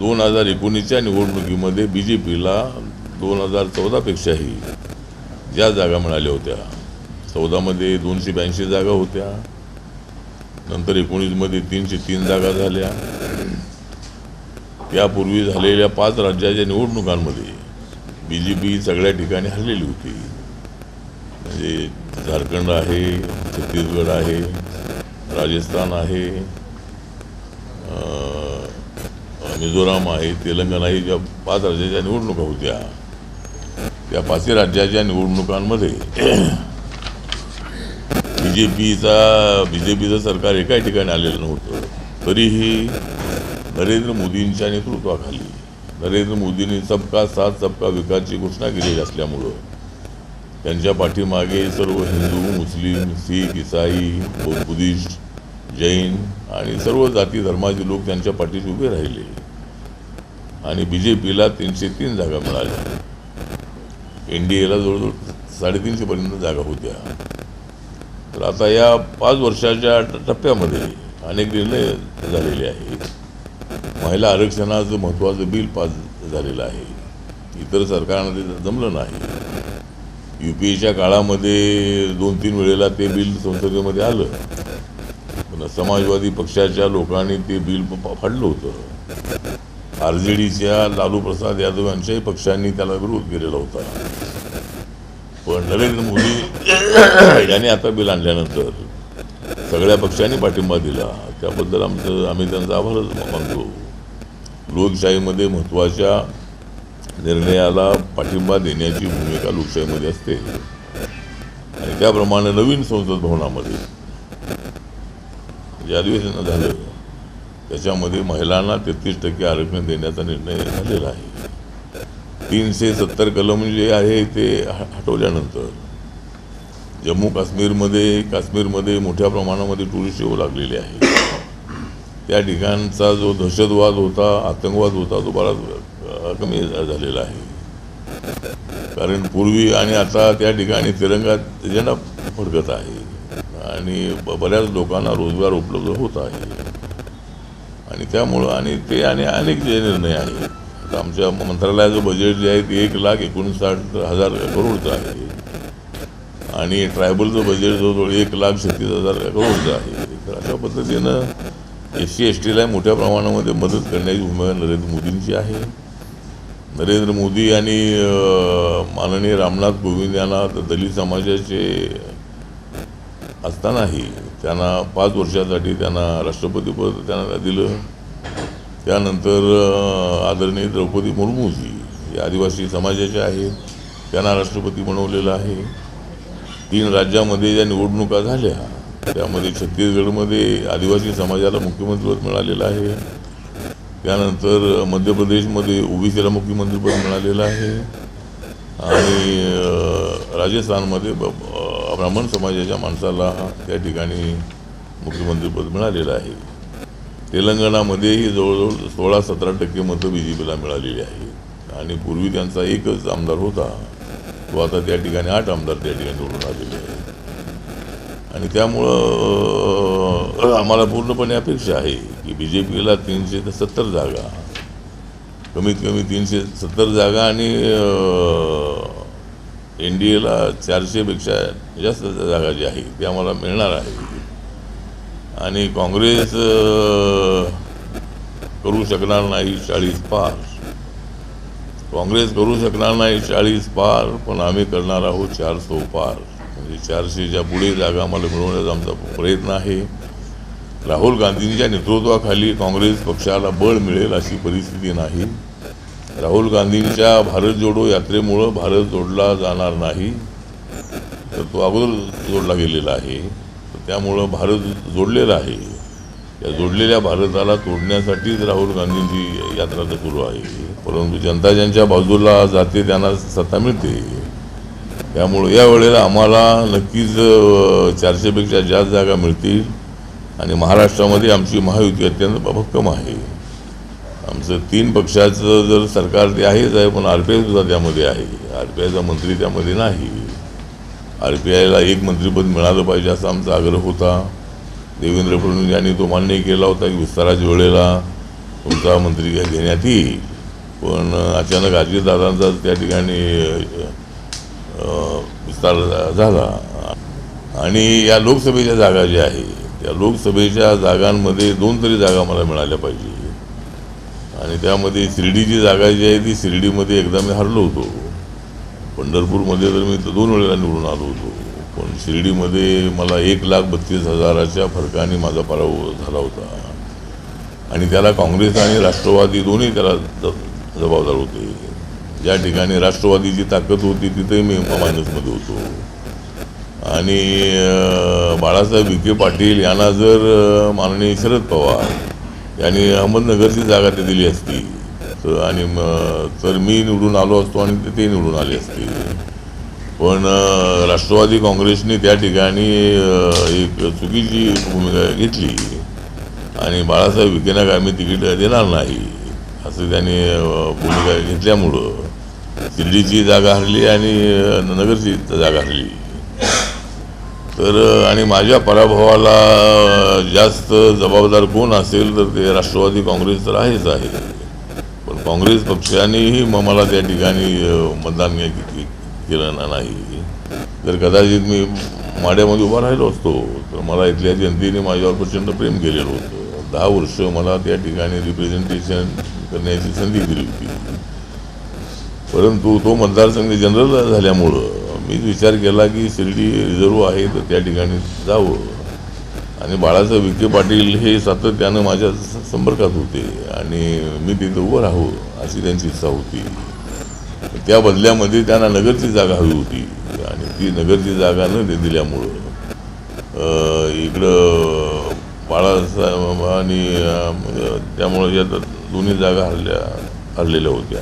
दोन हजार एकोणीसच्या निवडणुकीमध्ये बी जे पीला दोन हजार चौदापेक्षाही ज्या जागा मिळाल्या होत्या. चौदामध्ये दोनशे ब्याऐंशी जागा होत्या. नंतर एकोणीसमध्ये तीनशे तीन जागा झाल्या. यापूर्वी झालेल्या पाच राज्याच्या निवडणुकांमध्ये बी जे पी सगळ्या ठिकाणी हरलेली होती. म्हणजे झारखंड आहे छत्तीसगड आहे राजस्थान आहे मिझोराम आहे तेलंगणा आहे ज्या पाच राज्याच्या निवडणुका होत्या त्या पाचही राज्याच्या निवडणुकांमध्ये बी जे पीचा बी जे पीचं सरकार एकाही ठिकाणी आलेलं नव्हतं. तरीही नरेंद्र मोदींच्या नेतृत्वाखाली नरेंद्र मोदींनी सबका साथ सबका विकासची घोषणा केलेली असल्यामुळं त्यांच्या पाठीमागे सर्व हिंदू मुस्लिम शीख इसाई बौद्ध बुद्धिस्ट जैन आणि सर्व जाती धर्माचे लोक त्यांच्या पाठीशी उभे राहिले. आणि बी जे पीला तीनशे तीन जागा मिळाल्या. एन डी एला जवळजवळ साडेतीनशेपर्यंत जागा होत्या. तर आता या पाच वर्षाच्या टप्प्यामध्ये अनेक निर्णय झालेले आहेत. महिला आरक्षणाचं महत्त्वाचं बिल पास झालेलं आहे. इतर सरकारनं ते जमलं नाही. यू पी एच्या काळामध्ये दोन तीन वेळेला ते बिल संसदेमध्ये आलं. पण समाजवादी पक्षाच्या लोकांनी ते बिल फाडलं होतं. आर जे डीच्या लालू प्रसाद यादव यांच्याही पक्षांनी त्याला विरोध केलेला होता. पण नरेंद्र मोदी यांनी आता बिल आणल्यानंतर सगळ्या पक्षांनी पाठिंबा दिला. त्याबद्दल आमचं आम्ही त्यांचा आभारच मानतो. लोकशाहीमध्ये महत्त्वाच्या निर्णयाला पाठिंबा देण्याची भूमिका लोकशाहीमध्ये असते. आणि त्याप्रमाणे नवीन संसद भवनामध्ये. जे अधिवेशन झालं. त्याच्यामध्ये महिलांना तेहतीस टक्के आरक्षण देण्याचा निर्णय झालेला आहे. तीनशे सत्तर कलम जे आहे ते ह- हटवल्यानंतर जम्मू काश्मीरमध्ये काश्मीरमध्ये मोठ्या प्रमाणामध्ये टुरिस्ट येऊ लागलेले आहे. त्या ठिकाणचा जो दहशतवाद होता आतंकवाद होता तो बराच कमी झालेला आहे. कारण पूर्वी आणि आता त्या ठिकाणी तिरंगा झेंडा फडकत आहे. आणि बऱ्याच लोकांना रोजगार उपलब्ध होत आहे. आणि त्यामुळं आणि ते आणि अनेक जे निर्णय आहेत. आता आमच्या मंत्रालयाचं बजेट जे आहे ते एक लाख एकोणसाठ हजार करोडचं आहे. आणि ट्रायबलचं बजेट जवळजवळ एक लाख छत्तीस हजार करोडचं आहे. तर अशा पद्धतीनं एस सी एस टीला मोठ्या प्रमाणामध्ये मदत करण्याची भूमिका नरेंद्र मोदींची आहे. नरेंद्र मोदी आणि माननीय रामनाथ कोविंद यांना दलित समाजाचे असतानाही त्यांना पाच वर्षासाठी त्यांना राष्ट्रपतीपद त्यांना दिलं. त्यानंतर आदरणीय द्रौपदी मुर्मूजी हे आदिवासी समाजाच्या आहेत. त्यांना राष्ट्रपती बनवलेलं आहे. तीन राज्यामध्ये ज्या निवडणुका झाल्या त्यामध्ये छत्तीसगडमध्ये आदिवासी समाजाला मुख्यमंत्रीपद मिळालेलं आहे. त्यानंतर मध्य प्रदेशमध्ये ओबीसीला मुख्यमंत्रीपद मिळालेलं आहे. आणि राजस्थानमध्ये ब- ब्राह्मण समाजाच्या माणसाला त्या ठिकाणी मुख्यमंत्रीपद मिळालेलं आहे. तेलंगणामध्येही जवळजवळ सोळा सतरा टक्के मतं बी जे पीला मिळालेली आहेत आणि पूर्वी त्यांचा एकच आमदार होता. तो आता त्या ठिकाणी आठ आमदार त्या ठिकाणी निवडून आलेले आहेत. आणि त्यामुळं आम्हाला पूर्णपणे अपेक्षा आहे की बी जे पीला तीनशे ते सत्तर जागा कमीत कमी तीनशे सत्तर जागा आणि एन डी एला चारशेपेक्षा जास्त जागा जी आहे ती आम्हाला मिळणार आहे. आणि काँग्रेस करू शकणार नाही चाळीस पार. काँग्रेस करू शकणार नाही चाळीस पार पण आम्ही करणार आहोत चार सो पार. म्हणजे चारशेच्या पुढे जागा आम्हाला मिळवण्याचा आमचा प्रयत्न आहे. राहुल गांधींच्या नेतृत्वाखाली काँग्रेस पक्षाला बळ मिळेल अशी परिस्थिती नाही. राहुल गांधींच्या भारत जोडो यात्रेमुळं भारत जोडला जाणार नाही. तर तो अगोदर जोडला गेलेला आहे. तर त्यामुळं भारत जोडलेला आहे. या जोडलेल्या भारताला तोडण्यासाठीच राहुल गांधींची यात्रा तर सुरू आहे. परंतु जनता ज्यांच्या बाजूला जाते त्यांना सत्ता मिळते. त्यामुळं या वेळेला आम्हाला नक्कीच चारशेपेक्षा जास्त जागा मिळतील. आणि महाराष्ट्रामध्ये आमची महायुती अत्यंत भक्कम आहे. आमचं तीन पक्षाचं जर सरकार ते आहेच आहे पण आर पी आय सुद्धा त्यामध्ये आहे. आर पी आयचा मंत्री त्यामध्ये नाही. आर पी आयला एक मंत्रीपद मिळालं पाहिजे असा आमचा आग्रह होता. देवेंद्र फडणवीस यांनी तो मान्य केला होता की विस्ताराच्या वेळेला तुमचा मंत्री घेण्यात येईल. पण अचानक अजितदादांचा त्या ठिकाणी विस्तार झाला. आणि या लोकसभेच्या जागा ज्या आहे त्या लोकसभेच्या जागांमध्ये दोन तरी जागा मला मिळाल्या पाहिजे. आणि त्यामध्ये शिर्डीची जागा जी आहे ती शिर्डीमध्ये एकदा मी हरलो होतो. पंढरपूरमध्ये तर मी दोन वेळेला निवडून आलो होतो. पण शिर्डीमध्ये मला एक लाख बत्तीस हजाराच्या फरकाने माझा पराभव झाला होता. आणि त्याला काँग्रेस आणि राष्ट्रवादी दोन्ही त्याला जबाबदार होते. ज्या ठिकाणी राष्ट्रवादीची ताकद होती तिथेही मी मायनसमध्ये होतो. आणि बाळासाहेब विखे पाटील यांना जर माननीय शरद पवार यांनी अहमदनगरची जागा ते दिली असती. तर आणि तर मी निवडून आलो असतो आणि ते- ते निवडून आले असते. पण राष्ट्रवादी काँग्रेसने त्या ठिकाणी एक चुकीची भूमिका घेतली. आणि बाळासाहेब विखेना आम्ही तिकीट देणार नाही असं त्यांनी भूमिका घेतल्यामुळं. शिर्डीची जागा हरली आणि नगरची जागा हरली. तर आणि माझ्या पराभवाला जास्त जबाबदार कोण असेल तर ते राष्ट्रवादी काँग्रेस तर आहेच आहे. पण काँग्रेस पक्षानेही मग मला त्या ठिकाणी मतदान केलं ना- नाही. जर कदाचित मी माड्यामध्ये उभा राहिलो असतो तर मला इथल्या जनतेने माझ्यावर प्रचंड प्रेम केलेलं होतं. दहा वर्ष मला त्या ठिकाणी रिप्रेझेंटेशन करण्याची संधी दिली होती. परंतु तो मतदारसंघ जनरल झाल्यामुळं मीच विचार केला की शिर्डी रिझर्व आहे तर त्या ठिकाणी जावं. आणि बाळासाहेब विखे पाटील हे सातत्यानं माझ्या संपर्कात होते आणि मी तिथं उभं राहू अशी त्यांची इच्छा होती. त्या बदल्यामध्ये त्यांना नगरची जागा हवी होती आणि ती नगरची जागा न दे- दिल्यामुळं इकडं बाळासाहेब आणि त्यामुळं या दोन्ही जागा हरल्या हरलेल्या होत्या.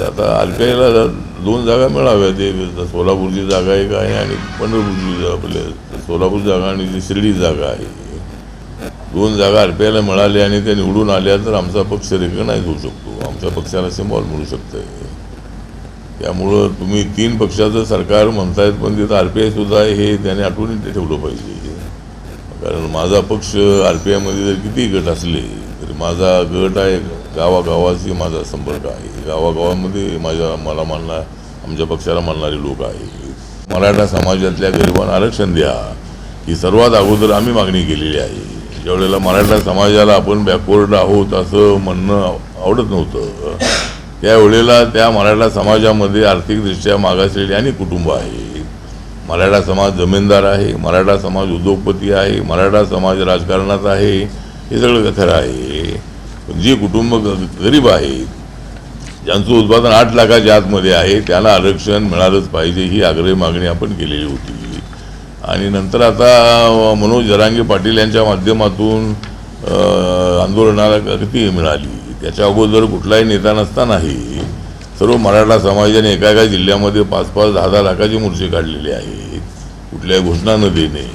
तर आता अलकाईला दोन जागा मिळाव्यात ते सोलापूरची जागा एक आहे आणि पंढरपूरची आपले आपल्या सोलापूर जागा आणि जी शिर्डी जागा आहे. दोन जागा आरपीआयला मिळाल्या आणि त्या निवडून आल्या तर आमचा पक्ष रेकग्नाईज होऊ शकतो. आमच्या पक्षाला सिम्बॉल मिळू शकतं त्यामुळं तुम्ही तीन पक्षाचं सरकार म्हणतायत पण तिथं आर पी आय सुद्धा आहे हे त्याने आठवणी ठेवलं पाहिजे. कारण माझा पक्ष आर पी आयमध्ये जर किती गट असले तरी माझा गट आहे गावागावाशी माझा संपर्क आहे. गावागावामध्ये माझ्या मला मानणार आमच्या पक्षाला मानणारे लोक आहेत मराठा समाजातल्या गरिबांना आरक्षण द्या. ही सर्वात अगोदर आम्ही मागणी केलेली आहे. ज्यावेळेला मराठा समाजाला आपण बॅकवर्ड आहोत असं म्हणणं आवडत नव्हतं त्यावेळेला त्या मराठा समाजामध्ये आर्थिकदृष्ट्या मागासलेली अनेक कुटुंब आहेत. मराठा समाज जमीनदार आहे मराठा समाज उद्योगपती आहे मराठा समाज राजकारणात आहे हे सगळं खरं आहे. पण जी कुटुंब ग- गरीब आहेत ज्यांचं उत्पादन आठ लाखाच्या आतमध्ये आहे त्याला आरक्षण मिळालंच पाहिजे ही आग्रही मागणी आपण केलेली होती. आणि नंतर आता मनोज जरांगे पाटील यांच्या माध्यमातून आंदोलनाला गती मिळाली. त्याच्या अगोदर कुठलाही नेता नसतानाही सर्व मराठा समाजाने एका एका जिल्ह्यामध्ये पाच पाच दहा दहा लाखाचे मोर्चे काढलेले आहेत. कुठल्याही घोषणा न देणे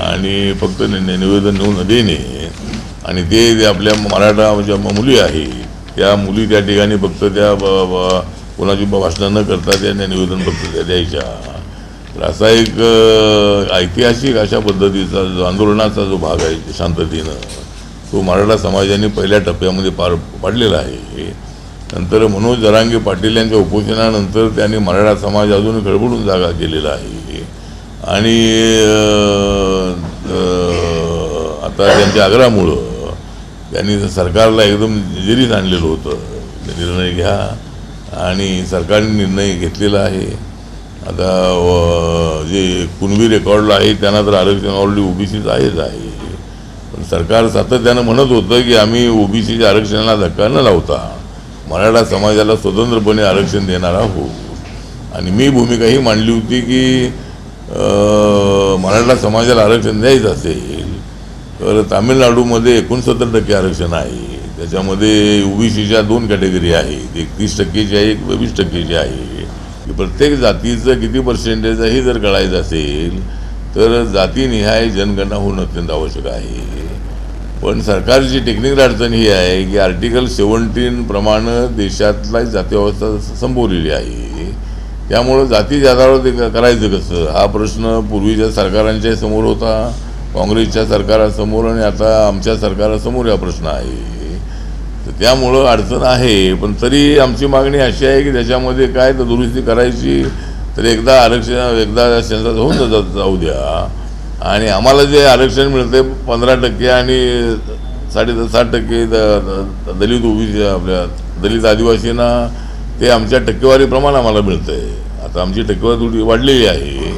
आणि फक्त निवेदन नेऊन न देणे आणि ते जे आपल्या मराठा ज्या मुली आहे त्या मुली त्या ठिकाणी फक्त त्या ब- कोणाची भाषणं न करता त्या निवेदन फक्त त्या द्यायच्या. असा एक ऐतिहासिक अशा पद्धतीचा जो आंदोलनाचा जो भाग आहे शांततेनं तो मराठा समाजाने पहिल्या टप्प्यामध्ये पार पाडलेला आहे. नंतर मनोज जरांगे पाटील यांच्या उपोषणानंतर त्यांनी मराठा समाज अजून गडबडून जागा केलेला आहे. आणि आता त्यांच्या आग्रहामुळं त्यांनी सरकारला एकदम जरीत आणलेलं होतं. निर्णय घ्या. आणि सरकारने निर्णय घेतलेला आहे. आता जे कुणबी रेकॉर्डला आहे त्यांना तर आरक्षण ऑलरेडी ओबीसीचं आहेच आहे. पण सरकार सातत्यानं म्हणत होतं की आम्ही ओबीसीच्या आरक्षणाला धक्का न लावता मराठा समाजाला स्वतंत्रपणे आरक्षण देणार आहोत. आणि मी भूमिका ही मांडली होती की मराठा समाजाला आरक्षण द्यायचं असेल तर तामिळनाडूमध्ये एकोणसत्तर टक्के आरक्षण आहे. त्याच्यामध्ये ओबीसीच्या दोन कॅटेगरी आहेत. एक तीस टक्केची आहे एक वीस टक्केची आहे. की प्रत्येक जातीचं किती पर्सेंटेज आहे हे जर कळायचं असेल तर जातीनिहाय जनगणना होणं अत्यंत आवश्यक आहे. पण सरकारची टेक्निकल अडचण ही आहे की आर्टिकल सेवन्टीन प्रमाणे देशातला जाती व्यवस्था संपवलेली आहे. त्यामुळं जाती आधारावर ते करायचं कसं? हा प्रश्न पूर्वीच्या सरकारांच्या समोर होता. काँग्रेसच्या सरकारासमोर आणि आता आमच्या सरकारासमोर हा प्रश्न आहे. तर त्यामुळं अडचण आहे पण तरी आमची मागणी अशी आहे की त्याच्यामध्ये काय तर दुरुस्ती करायची तर एकदा आरक्षण एकदा सेन्सस होऊन जा- जाऊ द्या. आणि आम्हाला जे आरक्षण मिळते पंधरा टक्के आणि साडे साठ टक्के दलित ओबीसी आपल्या दलित आदिवासींना ते आमच्या टक्केवारीप्रमाणे आम्हाला मिळतं आहे आता आमची टक्केवारी थोडी वाढलेली आहे.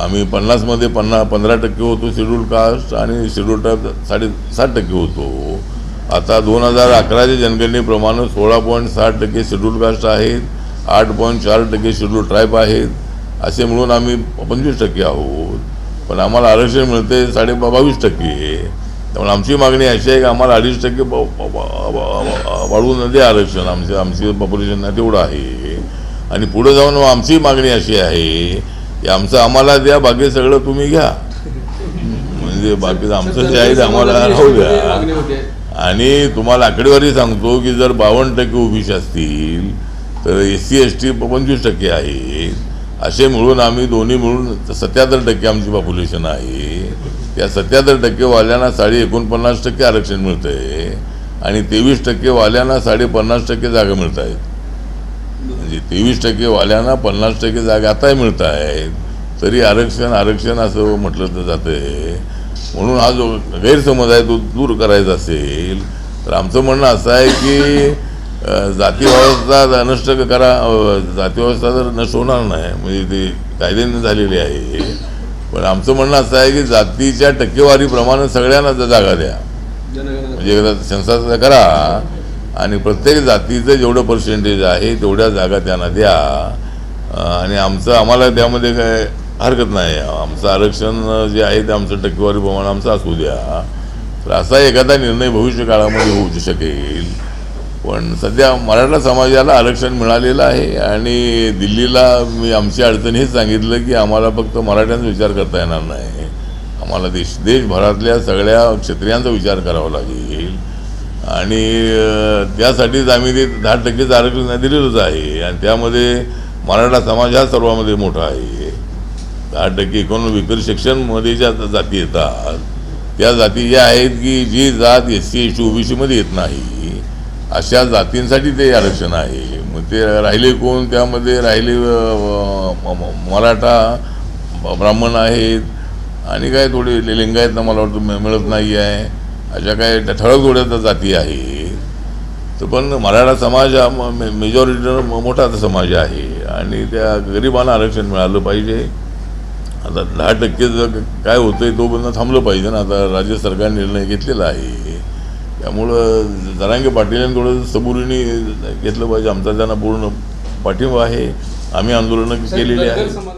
आम्ही पन्नासमध्ये पन्ना पंधरा टक्के होतो शेड्यूल कास्ट आणि शेड्यूल टाईप साडे साठ टक्के होतो. आता दोन हजार अकराच्या जनगणनेप्रमाणे सोळा पॉईंट साठ टक्के शेड्यूल कास्ट आहेत आठ पॉईंट चार टक्के शेड्यूल ट्राईब आहेत. असे मिळून आम्ही पंचवीस टक्के आहोत. पण आम्हाला आरक्षण मिळते साडे बावीस टक्के. त्यामुळे आमची मागणी अशी आहे की आम्हाला अडीच टक्के ब- वाढवून दे आरक्षण आमचे आमची पॉप्युलेशन तेवढं आहे. आणि पुढे जाऊन आमची मागणी अशी आहे की आमचं आम्हाला द्या बाकी सगळं तुम्ही घ्या. म्हणजे बाकी आमचं जे आहे ते आम्हाला राहू द्या. आणि तुम्हाला आकडेवारी सांगतो की जर बावन्न टक्के ओबीसी असतील तर एस सी एस टी पंचवीस टक्के आहे असे मिळून आम्ही दोन्ही मिळून सत्याहत्तर टक्के आमची पॉप्युलेशन आहे. त्या सत्याहत्तर टक्के वाल्यांना साडे एकोणपन्नास टक्के आरक्षण मिळतं आहे आणि तेवीस टक्के वाल्यांना साडे पन्नास टक्के जागा मिळत आहेत म्हणजे तेवीस टक्के वाल्यांना पन्नास टक्के जागा आताही मिळत आहेत. तरी आरक्षण आरक्षण असं म्हटलं तर जातं म्हणून हा जो गैरसमज आहे तो दूर करायचा असेल तर आमचं म्हणणं असं आहे की अ, जाती व्यवस्था नष्ट करा अ, जाती व्यवस्था तर नष्ट होणार नाही म्हणजे ते कायद्याने झालेली आहे. पण आमचं म्हणणं असं आहे की जातीच्या टक्केवारीप्रमाणे सगळ्यांना जागा द्या. म्हणजे एकदा सेन्सस करा आणि प्रत्येक जातीचं जेवढं पर्सेंटेज आहे तेवढ्या जागा त्यांना द्या. आणि आमचं आम्हाला त्यामध्ये काय हरकत नाही. आमचं आरक्षण जे आहे ते आमचं टक्केवारी प्रमाण आमचं असू द्या. तर असा एखादा निर्णय भविष्य काळामध्ये होऊ शकेल. पण सध्या मराठा समाजाला आरक्षण मिळालेलं आहे आणि दिल्लीला मी आमची अडचण हेच सांगितलं की आम्हाला फक्त मराठ्यांचा विचार करता येणार नाही. आम्हाला देश देशभरातल्या सगळ्या क्षत्रियांचा विचार करावा लागेल. आणि त्यासाठीच आम्ही ते दहा टक्केचं आरक्षण दिलेलंच आहे. आणि त्यामध्ये मराठा समाज हा सर्वांमध्ये मोठा आहे. दहा टक्के एकूण विकर सेक्शनमध्ये ज्या जाती येतात त्या जाती ज्या आहेत की जी जात एस सी एस टी ओबीसीमध्ये येत नाही अशा जातींसाठी ते आरक्षण आहे. मग ते राहिले कोण? त्यामध्ये राहिले म- मराठा ब- ब्राह्मण आहेत. आणि काय थोडे लिंगायत ना मला वाटतं मिळत नाही आहे अशा काय ठळक थोड्या जाती आहेत तर पण मराठा समाज हा मेजॉरिटी मोठा समाज आहे. आणि त्या गरिबांना आरक्षण मिळालं पाहिजे. आता दहा टक्के जर काय होतंय तोपर्यंत थांबलं पाहिजे ना. आता राज्य सरकार निर्णय घेतलेला आहे. त्यामुळं जरांगे पाटील यांनी थोडं सबुरीने घेतलं पाहिजे. आमचा त्यांना पूर्ण पाठिंबा आहे. आम्ही आंदोलनं केलेली आहे